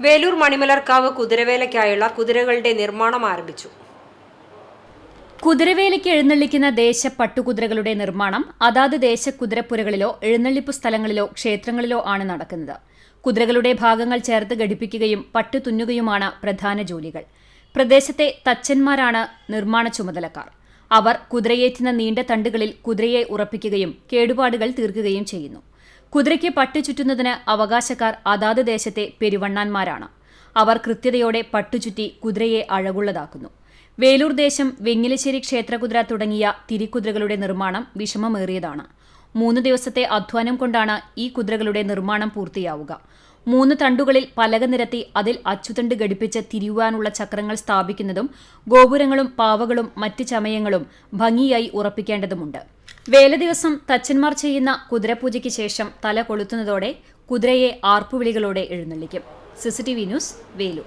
വേലൂർ മണിമലർക്കാവ് കുതിരവേലയ്ക്കായുള്ള കുതിരകളുടെ നിർമ്മാണം ആരംഭിച്ചു. കുതിരവേലയ്ക്ക് എഴുന്നള്ളിക്കുന്ന ദേശ പട്ടുകുതിരകളുടെ നിർമ്മാണം അതാത് ദേശ കുതിരപ്പുരകളിലോ എഴുന്നള്ളിപ്പ് സ്ഥലങ്ങളിലോ ക്ഷേത്രങ്ങളിലോ ആണ് നടക്കുന്നത്. കുതിരകളുടെ ഭാഗങ്ങൾ ചേർത്ത് ഘടിപ്പിക്കുകയും പട്ടു തുന്നുകയുമാണ് പ്രധാന ജോലികൾ. പ്രദേശത്തെ തച്ചന്മാരാണ് നിർമ്മാണ ചുമതലക്കാർ. അവർ കുതിരയേറ്റുന്ന നീണ്ട തണ്ടുകളിൽ കുതിരയെ ഉറപ്പിക്കുകയും കേടുപാടുകൾ തീർക്കുകയും ചെയ്യുന്നു. കുതിരയ്ക്ക് പട്ടു ചുറ്റുന്നതിന് അവകാശക്കാർ അതാത് ദേശത്തെ പെരുവണ്ണാന്മാരാണ്. അവർ കൃത്യതയോടെ പട്ടുചുറ്റി കുതിരയെ അഴകുള്ളതാക്കുന്നു. വേലൂർ ദേശം വെങ്ങിലശ്ശേരി ക്ഷേത്രകുതിര തുടങ്ങിയ തിരിക്കുതിരകളുടെ നിർമ്മാണം വിഷമമേറിയതാണ്. മൂന്ന് ദിവസത്തെ അധ്വാനം കൊണ്ടാണ് ഈ കുതിരകളുടെ നിർമ്മാണം പൂർത്തിയാവുക. മൂന്ന് തണ്ടുകളിൽ പലക നിരത്തി അതിൽ അച്ചുതണ്ട് ഘടിപ്പിച്ച് തിരിയുവാനുള്ള ചക്രങ്ങൾ സ്ഥാപിക്കുന്നതും ഗോപുരങ്ങളും പാവകളും മറ്റ് ചമയങ്ങളും ഭംഗിയായി ഉറപ്പിക്കേണ്ടതുമുണ്ട്. വേല ദിവസം തച്ചന്മാർ ചെയ്യുന്ന കുതിരപൂജയ്ക്ക് ശേഷം തല കൊളുത്തുന്നതോടെ കുതിരയെ ആർപ്പുവിളികളോടെ എഴുന്നള്ളിക്കും. CCTV news Velur.